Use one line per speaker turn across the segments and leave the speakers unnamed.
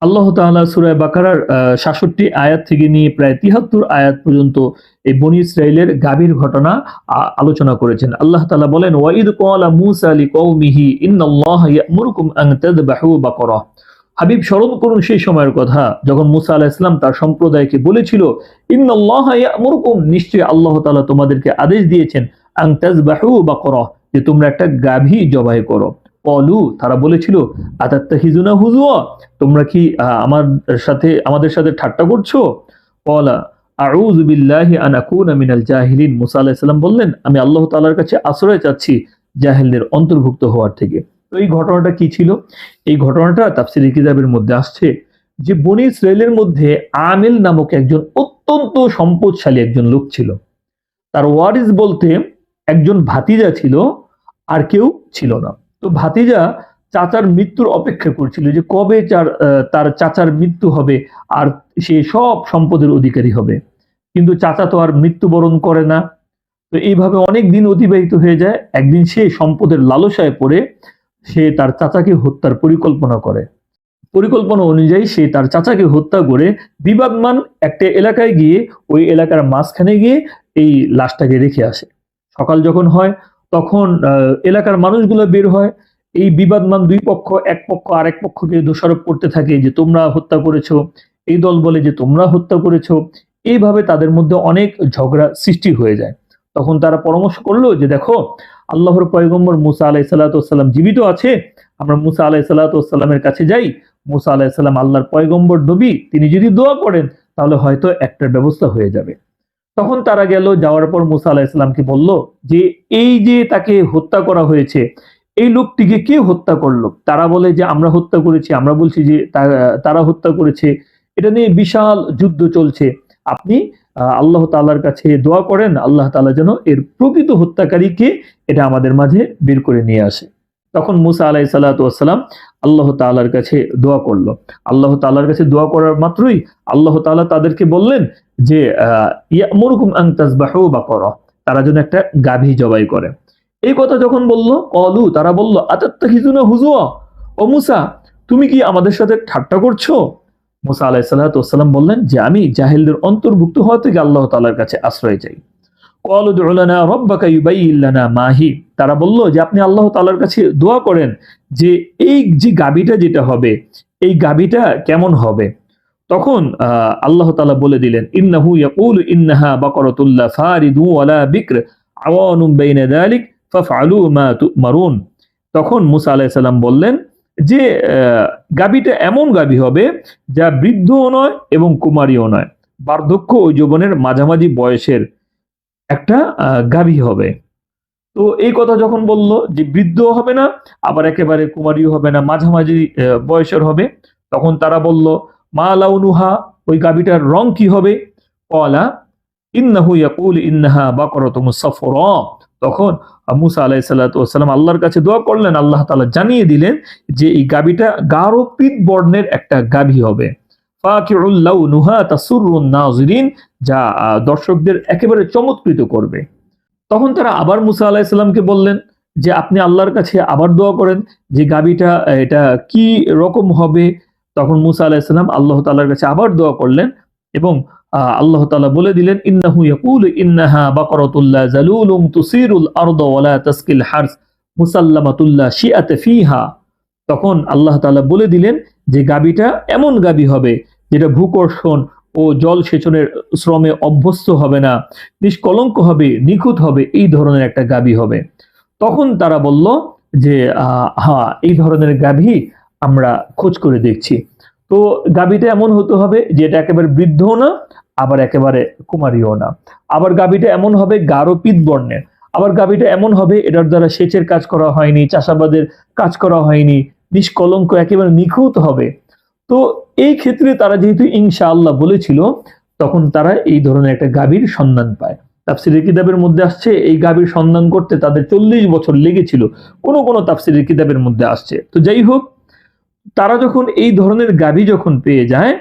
আল্লাহ তাআলা সুরায় বাকারার সাতষট্টি আয়াত থেকে নিয়ে প্রায় তিহাত্তর আয়াত পর্যন্ত এই বনি ইসরায়েলের গাভীর ঘটনা আ- আলোচনা করেছেন। আল্লাহ তাআলা বলেন ওয়াইদ ক্বালা মূসা ইয়া'মুরুকুম আন তাযবাহু বাকারা। হাবিব, স্মরণ করুন সেই সময়ের কথা, যখন মুসা আলাইহিস সালাম তার সম্প্রদায়কে বলেছিল, ইন্নাল্লাহা ইয়া'মুরুকুম। নিশ্চয়ই আল্লাহ তালা তোমাদেরকে আদেশ দিয়েছেন, আন তাযবাহু বাকারা, যে তোমরা একটা গাভী জবাই করো। কলু তারা বলেছিল, আতাত্তাহিজুনা হুজুয়া? তোমরা কি আমার সাথে, আমাদের সাথে ঠাট্টা করছ? কলা আউযু বিল্লাহি আন আকুনা মিনাল জাহিলিন। মুসা আলাইহিস সালাম বললেন, আমি আল্লাহ তাআলার কাছে আশ্রয় চাচ্ছি জাহিলদের অন্তর্ভুক্ত হওয়ার থেকে। তো এই ঘটনাটা কি ছিল? এই ঘটনাটা তাফসিরি কিতাবের মধ্যে আসছে যে বনি ইসরায়েলের মধ্যে আমিল নামক একজন অত্যন্ত সম্পদশালী একজন লোক ছিল। তার ওয়ারিস বলতে একজন ভাতিজা ছিল, আর কেউ ছিল না। তো ভাতিজা চাচার মৃত্যুর অপেক্ষা করছিল যে কবে তার চাচার মৃত্যু হবে আর সে সব সম্পদের অধিকারী হবে। কিন্তু চাচা তো আর মৃত্যুবরণ করে না। তো এইভাবে অনেক দিন অতিবাহিত হয়ে যায়। একদিন সে সম্পদের লালসায় পড়ে, সে তার চাচাকে হত্যার পরিকল্পনা করে। পরিকল্পনা অনুযায়ী সে তার চাচাকে হত্যা করে বিবাদমান একটা এলাকায় গিয়ে, ওই এলাকার মাঝখানে গিয়ে এই লাশটাকে রেখে আসে। সকাল যখন হয় তখন এলাকার মানুষগুলো বের হয়। এই বিবাদমান দুই পক্ষ, এক পক্ষ আরেক পক্ষকে দোষারোপ করতে থাকে যে তোমরা হত্যা করেছ, এই দল বলে যে তোমরা হত্যা করেছ। এইভাবে তাদের মধ্যে অনেক ঝগড়া সৃষ্টি হয়ে যায়। তখন তারা পরামর্শ করল যে দেখো, আল্লাহর পয়গম্বর মুসা আলাই সাল্লাতাম জীবিত আছে, আমরা মুসা আলাই সাল্লাতামের কাছে যাই। মুসা আলাই সাল্লাম আল্লাহর পয়গম্বর নবী, তিনি যদি দোয়া করেন, তাহলে হয়তো একটার ব্যবস্থা হয়ে যাবে। তখন তারা গেল, যাওয়ার পর মুসা আলাহ ইসলামকে বলল যে, এই যে তাকে হত্যা করা হয়েছে, এই লোকটিকে কে হত্যা করল? তারা বলে যে, আমরা হত্যা করেছি, আমরা বলছি যে তারা হত্যা করেছে। এটা নিয়ে বিশাল যুদ্ধ চলছে। আপনি আল্লাহ তাআলার কাছে দোয়া করেন, আল্লাহ তাআলা যেন এর প্রকৃত হত্যাকারীকে এটা আমাদের মাঝে বের করে নিয়ে আসে। তখন মুসা আলাই সাল্লাতাম আল্লাহ তাআলার কাছে দোয়া করল। আল্লাহ তাআলার কাছে দোয়া করার মাত্রই আল্লাহ তাআলা তাদেরকে বললেন যে ইয়ামুরুকুম আন তাসবাহু বাকারা, তারা যেন একটা গাভী জবাই করে। এই কথা যখন বলল কলু তারা বলল আতাত্তাখিজুনা হুজুয়া ও মুসা, তুমি কি আমাদের সাথে ঠাট্টা করছ? মুসা আলাইহিস সালাম বললেন যে, আমি জাহেলদের অন্তর্ভুক্ত হওয়া থেকে আল্লাহ তালার কাছে আশ্রয় চাই। মাহি তারা বলল যে আপনি আল্লাহ তাআলার কাছে দোয়া করেন যে এই যে গাভীটা যেটা হবে এই গাভীটা কেমন হবে? তখন আহ, আল্লাহ তাআলা বলে দিলেন ইন্নাহু ইয়াকুলু ইন্নাহা বাকারাতুল্লাহ ফারিদু ওয়ালা বিকর আওয়ানুম বাইনা যালিক ফাফআলু মা তুমারুন। তখন মুসা আলাইহিস সালাম বললেন যে গাবিটা এমন গাভী হবে যা বৃদ্ধও নয় এবং কুমারীও নয়। বার্ধক্য ও যৌবনের মাঝামাঝি বয়সের একটা গাভী হবে। তো এই কথা যখন বলল যে বৃদ্ধও হবে না, আবার একেবারে কুমারীও হবে না, মাঝামাঝি বয়সের হবে, তখন তারা বলল, মা লাউনুহা, ওই গাভীটার রং কি হবে? কলা, ইন্নাহু তখন মুসা আলাইহিস সালাতু ওয়াসসালাম আল্লাহর কাছে দোয়া করলেন, আল্লাহ তাআলা জানিয়ে দিলেন যে এই গাভীটা গাঢ় পীত বর্ণের একটা গাভী হবে। যা দর্শকদের একেবারে চমৎকৃত করবে। তখন তারা আবার মুসা আলাইহিস সালামকে বললেন যে, আপনি আল্লাহর কাছে আবার দোয়া করেন যে গাবিটা এটা কি রকম হবে? তখন মুসা আলাইহিসসালাম আল্লাহ তাআলার কাছে আবার দোয়া করলেন এবং আল্লাহ তালা বলে দিলেন, ইন্নাহু ইয়াকুলু ইন্নাহা বাকারাতুল্লাহ জালুলুম তুসিরুল আরদ ওয়ালা তাসকিল হারস মুসাল্লামাতুল্লাহ শিআতে ফিহা। তখন আল্লাহ তাআলা বলে দিলেন যে গাবিটা এমন গাবি হবে যেটা ভূকর্ষণ ও জল সেচনের শ্রমে অভ্যস্ত হবে না, নিষ্কলঙ্ক হবে, নিখুঁত হবে, এই ধরনের একটা গাভী হবে। তখন তারা বলল যে হ্যাঁ এই ধরনের গাভী আমরা খোঁজ করে দেখছি। তো গাভীটা এমন হতে হবে যে এটা একেবারে বৃদ্ধও না, আবার একেবারে কুমারীও না। আবার গাভীটা এমন হবে গাঢ় পিত বর্ণের আবার গাভীটা এমন হবে, এটার দ্বারা সেচের কাজ করা হয়নি, চাষাবাদের কাজ করা হয়নি, নিষ্কলঙ্ক একেবারে নিখুঁত হবে। তো এই ক্ষেত্রে তারা যেহেতু ইনশাআল্লাহ বলেছিল, তখন তারা এই ধরনের একটা গাভীর সন্ধান পায়। তাফসিরের কিতাবের মধ্যে আসছে, এই গাভীর সন্ধান করতে তাদের চল্লিশ বছর লেগেছিল, কোনো কোনো তাফসিরের কিতাবের মধ্যে আসছে। তো যাই হোক, তারা যখন এই ধরনের গাভী যখন পেয়ে যায়,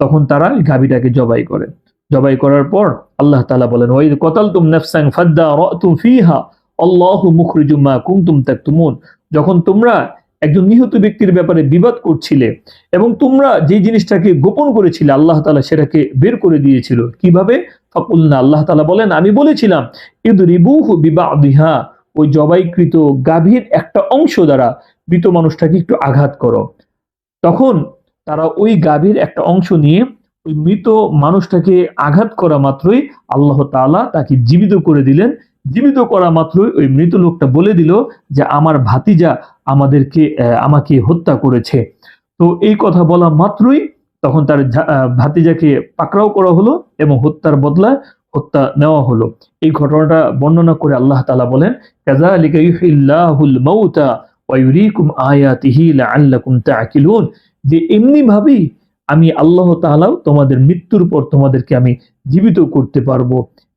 তখন তারা গাভীটাকে জবাই করে। জবাই করার পর আল্লাহ তাআলা বলেন, ওয়াইদ কতালতুম নাফসান ফাদ্দা রাতুম ফিহা, আল্লাহু মুখরিজুম মা কুনতুম তাকতুমুন। যখন তোমরা একজন নিহত ব্যক্তির ব্যাপারে বিবাদ করছিলে এবং তোমরা যে জিনিসটাকে গোপন করেছিলে, আল্লাহ তালা সেটাকে বের করে দিয়েছিল। কীভাবে? ফাকুলনা, আল্লাহ তালা বলেন, আমি বলেছিলাম, ইদরিবুহু বিবাদিহা ওই জবাইকৃত গাভীর একটা অংশ দ্বারা মৃত মানুষটাকে একটু আঘাত করো। তখন তারা ওই গাভীর একটা অংশ নিয়ে ওই মৃত মানুষটাকে আঘাত করা মাত্রই আল্লাহ তাআলা তাকে জীবিত করে দিলেন। জীবিত করা মাত্রই ওই মৃত লোকটা বলে দিল যে, আমার ভাতিজা আমাদেরকে আমাকে হত্যা করেছে। তো এই কথা বলা মাত্রই তখন তার ভাতিজাকে পাকড়াও করা হলো এবং হত্যার বদলা হত্যা নেওয়া হলো। এই ঘটনাটা বর্ণনা করে আল্লাহ তালা বলেন যে এমনি ভাবেই আমি আল্লাহ তাআলাও তোমাদের মৃত্যুর পর তোমাদেরকে আমি জীবিত করতে পারব।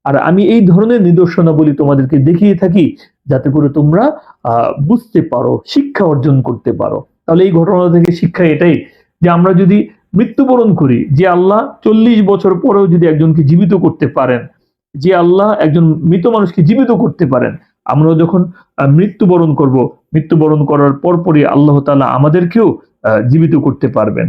আর আমি এই ধরনের নিদর্শনাবলী তোমাদেরকে দেখিয়ে থাকি যাতে করে তোমরা বুঝতে পারো, শিক্ষা অর্জন করতে পারো। তাহলে এই ঘটনা থেকে শিক্ষা এটাই যে আমরা যদি মৃত্যুবরণ করি, যে আল্লাহ চল্লিশ বছর পরেও যদি একজনকে জীবিত করতে পারেন, যে আল্লাহ একজন মৃত মানুষকে জীবিত করতে পারেন আমরা যখন মৃত্যুবরণ করব, মৃত্যুবরণ করার পরপরই আল্লাহ তাআলা আমাদেরকেও জীবিত করতে পারবেন।